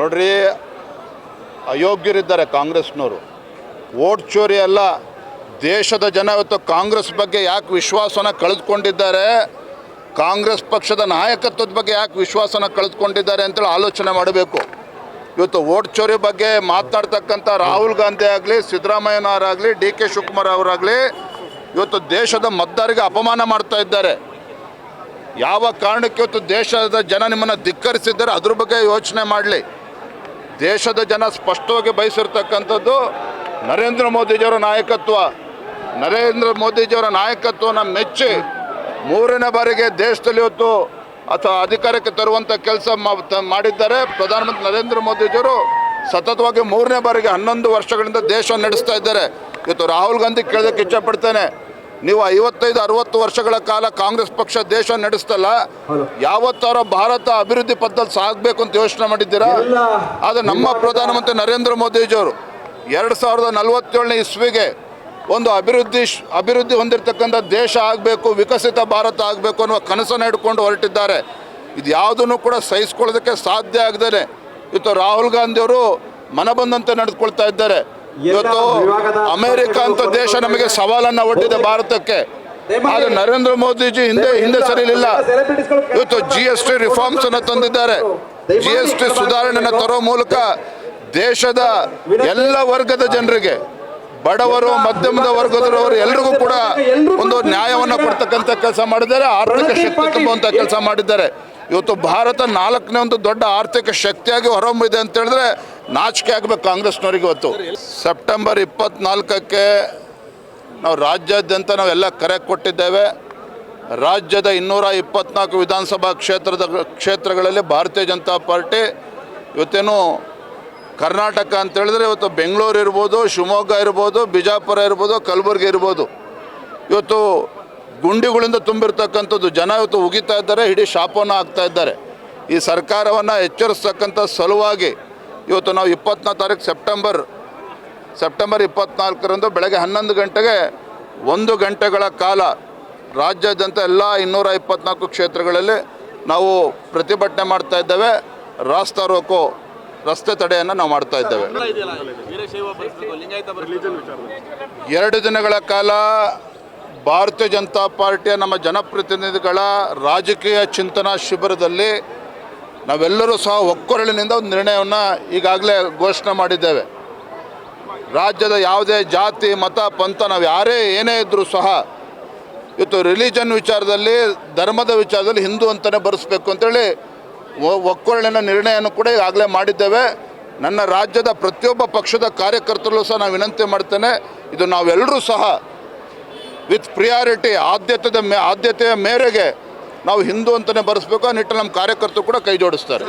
ನೋಡ್ರಿ, ಅಯೋಗ್ಯರಿದ್ದಾರೆ ಕಾಂಗ್ರೆಸ್ನವರು. ಓಟ್ ಚೋರಿ ಅಲ್ಲ, ದೇಶದ ಜನ ಇವತ್ತು ಕಾಂಗ್ರೆಸ್ ಬಗ್ಗೆ ಯಾಕೆ ವಿಶ್ವಾಸನ ಕಳೆದುಕೊಂಡಿದ್ದಾರೆ, ಕಾಂಗ್ರೆಸ್ ಪಕ್ಷದ ನಾಯಕತ್ವದ ಬಗ್ಗೆ ಯಾಕೆ ವಿಶ್ವಾಸನ ಕಳೆದುಕೊಂಡಿದ್ದಾರೆ ಅಂತೇಳಿ ಆಲೋಚನೆ ಮಾಡಬೇಕು. ಇವತ್ತು ಓಟ್ ಚೋರಿ ಬಗ್ಗೆ ಮಾತನಾಡ್ತಕ್ಕಂಥ ರಾಹುಲ್ ಗಾಂಧಿ ಆಗಲಿ ಸಿದ್ದರಾಮಯ್ಯನವರಾಗಲಿ ಡಿ ಕೆ ಶಿವಕುಮಾರ್ ಅವರಾಗಲಿ ಇವತ್ತು ದೇಶದ ಮತದಾರರಿಗೆ ಅಪಮಾನ ಮಾಡ್ತಾ ಇದ್ದಾರೆ. ಯಾವ ಕಾರಣಕ್ಕೆ ಇವತ್ತು ದೇಶದ ಜನ ನಿಮ್ಮನ್ನು ಧಿಕ್ಕರಿಸಿದ್ದಾರೆ, ಅದ್ರ ಬಗ್ಗೆ ಯೋಚನೆ ಮಾಡಲಿ. ದೇಶದ ಜನ ಸ್ಪಷ್ಟವಾಗಿ ಬಯಸಿರ್ತಕ್ಕಂಥದ್ದು ನರೇಂದ್ರ ಮೋದಿಜಿಯವರ ನಾಯಕತ್ವ. ನರೇಂದ್ರ ಮೋದಿಜಿಯವರ ನಾಯಕತ್ವನ ಮೆಚ್ಚಿ ಮೂರನೇ ಬಾರಿಗೆ ದೇಶದಲ್ಲಿ ಇವತ್ತು ಅಥವಾ ಅಧಿಕಾರಕ್ಕೆ ತರುವಂಥ ಕೆಲಸ ಮಾಡಿದ್ದಾರೆ ಪ್ರಧಾನಮಂತ್ರಿ ನರೇಂದ್ರ ಮೋದಿಜಿಯವರು. ಸತತವಾಗಿ ಮೂರನೇ ಬಾರಿಗೆ ಹನ್ನೊಂದು ವರ್ಷಗಳಿಂದ ದೇಶ ನಡೆಸ್ತಾ ಇದ್ದಾರೆ. ಇವತ್ತು ರಾಹುಲ್ ಗಾಂಧಿ ಕೇಳೋದಕ್ಕೆ ಇಚ್ಛಪಡ್ತೇನೆ ನೀವು ಐವತ್ತೈದು ಅರವತ್ತು ವರ್ಷಗಳ ಕಾಲ ಕಾಂಗ್ರೆಸ್ ಪಕ್ಷ ದೇಶ ನಡೆಸ್ತಲ್ಲ ಯಾವತ್ತಾರ ಭಾರತ ಅಭಿವೃದ್ಧಿ ಪಥದಲ್ಲಿ ಸಾಗಬೇಕು ಅಂತ ಯೋಚನೆ ಮಾಡಿದ್ದೀರಾ? ಆದರೆ ನಮ್ಮ ಪ್ರಧಾನಮಂತ್ರಿ ನರೇಂದ್ರ ಮೋದಿಜಿಯವರು ಎರಡು ಸಾವಿರದ ನಲವತ್ತೇಳನೇ ಇಸ್ವಿಗೆ ಒಂದು ಅಭಿವೃದ್ಧಿ ಶ್- ಅಭಿವೃದ್ಧಿ ಹೊಂದಿರತಕ್ಕಂಥ ದೇಶ ಆಗಬೇಕು ವಿಕಸಿತ ಭಾರತ ಆಗಬೇಕು ಅನ್ನುವ ಕನಸನ್ನು ಹಿಡ್ಕೊಂಡು ಹೊರಟಿದ್ದಾರೆ. ಇದು ಯಾವುದನ್ನು ಕೂಡ ಸಹಿಸ್ಕೊಳ್ಳೋದಕ್ಕೆ ಸಾಧ್ಯ ಆಗದೇ ಇವತ್ತು ರಾಹುಲ್ ಗಾಂಧಿಯವರು ಮನಬಂದಂತೆ ನಡೆದುಕೊಳ್ತಾ ಇದ್ದಾರೆ. ಇವತ್ತು ಅಮೆರಿಕ ಅಂತ ದೇಶ ನಮಗೆ ಸವಾಲನ್ನು ಒಡ್ಡಿದೆ ಭಾರತಕ್ಕೆ. ಆದರೆ ನರೇಂದ್ರ ಮೋದಿಜಿ ಹಿಂದೆ ಹಿಂದೆ ಸರಿಲಿಲ್ಲ. ಇವತ್ತು ಜಿ ಎಸ್ ಟಿ ರಿಫಾರ್ಮ್ಸ್ ಅನ್ನು ತಂದಿದ್ದಾರೆ. ಜಿ ಎಸ್ ಟಿ ಸುಧಾರಣೆಯನ್ನು ತರೋ ಮೂಲಕ ದೇಶದ ಎಲ್ಲ ವರ್ಗದ ಜನರಿಗೆ ಬಡವರು ಮಧ್ಯಮದ ವರ್ಗದವರು ಎಲ್ರಿಗೂ ಕೂಡ ಒಂದು ನ್ಯಾಯವನ್ನು ಕೊಡ್ತಕ್ಕಂತ ಕೆಲಸ ಮಾಡಿದ್ದಾರೆ. ಆರ್ಥಿಕ ಶಕ್ತಿ ತುಂಬುವಂಥ ಕೆಲಸ ಮಾಡಿದ್ದಾರೆ. ಇವತ್ತು ಭಾರತ ನಾಲ್ಕನೇ ಒಂದು ದೊಡ್ಡ ಆರ್ಥಿಕ ಶಕ್ತಿಯಾಗಿ ಹೊರಹೊಮ್ಮಿದೆ ಅಂತ ಹೇಳಿದ್ರೆ ನಾಚಿಕೆ ಆಗಬೇಕು ಕಾಂಗ್ರೆಸ್ನವರಿಗೆ ಇವತ್ತು. ಸೆಪ್ಟೆಂಬರ್ ಇಪ್ಪತ್ನಾಲ್ಕಕ್ಕೆ ನಾವು ರಾಜ್ಯಾದ್ಯಂತ ನಾವೆಲ್ಲ ಕರೆ ಕೊಟ್ಟಿದ್ದೇವೆ. ರಾಜ್ಯದ ಇನ್ನೂರ ಇಪ್ಪತ್ನಾಲ್ಕು ವಿಧಾನಸಭಾ ಕ್ಷೇತ್ರದ ಕ್ಷೇತ್ರಗಳಲ್ಲಿ ಭಾರತೀಯ ಜನತಾ ಪಾರ್ಟಿ ಇವತ್ತೇನು ಕರ್ನಾಟಕ ಅಂತ ಹೇಳಿದ್ರೆ ಇವತ್ತು ಬೆಂಗಳೂರು ಇರ್ಬೋದು, ಶಿವಮೊಗ್ಗ ಇರ್ಬೋದು, ಬಿಜಾಪುರ ಇರ್ಬೋದು, ಕಲಬುರಗಿ ಇರ್ಬೋದು. ಇವತ್ತು ಗುಂಡಿಗಳಿಂದ ತುಂಬಿರ್ತಕ್ಕಂಥದ್ದು ಜನ ಇವತ್ತು ಉಗಿತಾ ಇದ್ದಾರೆ, ಇಡೀ ಶಾಪವನ್ನು ಆಗ್ತಾ ಇದ್ದಾರೆ. ಈ ಸರ್ಕಾರವನ್ನು ಎಚ್ಚರಿಸ್ತಕ್ಕಂಥ ಸಲುವಾಗಿ ಇವತ್ತು ನಾವು ಇಪ್ಪತ್ತನೇ ತಾರೀಕು ಸೆಪ್ಟೆಂಬರ್ ಸೆಪ್ಟೆಂಬರ್ ಇಪ್ಪತ್ನಾಲ್ಕರಂದು ಬೆಳಗ್ಗೆ ಹನ್ನೊಂದು ಗಂಟೆಗೆ ಒಂದು ಗಂಟೆಗಳ ಕಾಲ ರಾಜ್ಯಾದ್ಯಂತ ಎಲ್ಲ ಇನ್ನೂರ ಇಪ್ಪತ್ನಾಲ್ಕು ಕ್ಷೇತ್ರಗಳಲ್ಲಿ ನಾವು ಪ್ರತಿಭಟನೆ ಮಾಡ್ತಾ ಇದ್ದೇವೆ. ರಾಸ್ತಾ ರೋಕೋ ರಸ್ತೆ ತಡೆಯನ್ನು ನಾವು ಮಾಡ್ತಾ ಇದ್ದೇವೆ. ಎರಡು ದಿನಗಳ ಕಾಲ ಭಾರತೀಯ ಜನತಾ ಪಾರ್ಟಿಯ ನಮ್ಮ ಜನಪ್ರತಿನಿಧಿಗಳ ರಾಜಕೀಯ ಚಿಂತನಾ ಶಿಬಿರದಲ್ಲಿ ನಾವೆಲ್ಲರೂ ಸಹ ಒಕ್ಕೊರಳಿನಿಂದ ಒಂದು ನಿರ್ಣಯವನ್ನು ಈಗಾಗಲೇ ಘೋಷಣೆ ಮಾಡಿದ್ದೇವೆ. ರಾಜ್ಯದ ಯಾವುದೇ ಜಾತಿ, ಮತ, ಪಂಥ ನಾವು ಯಾರೇ ಏನೇ ಇದ್ದರೂ ಸಹ ಇವತ್ತು ರಿಲಿಜನ್ ವಿಚಾರದಲ್ಲಿ, ಧರ್ಮದ ವಿಚಾರದಲ್ಲಿ ಹಿಂದೂ ಅಂತಲೇ ಬರೆಸ್ಬೇಕು ಅಂತೇಳಿ ಒಕ್ಕೊರಳಿನ ನಿರ್ಣಯವನ್ನು ಕೂಡ ಈಗಾಗಲೇ ಮಾಡಿದ್ದೇವೆ. ನನ್ನ ರಾಜ್ಯದ ಪ್ರತಿಯೊಬ್ಬ ಪಕ್ಷದ ಕಾರ್ಯಕರ್ತರಲ್ಲೂ ಸಹ ನಾನು ವಿನಂತಿ ಮಾಡ್ತೇನೆ, ಇದು ನಾವೆಲ್ಲರೂ ಸಹ ವಿತ್ ಪ್ರಿಯಾರಿಟಿ ಆದ್ಯತೆಯ ಮೇ, ಆದ್ಯತೆಯ ಮೇರೆಗೆ ನಾವು ಹಿಂದೂ ಅಂತಲೇ ಬರೆಸ್ಬೇಕು ಆ ನಿಟ್ಟಿನಲ್ಲಿ ನಮ್ಮ ಕಾರ್ಯಕರ್ತರು ಕೂಡ ಕೈ ಜೋಡಿಸ್ತಾರೆ.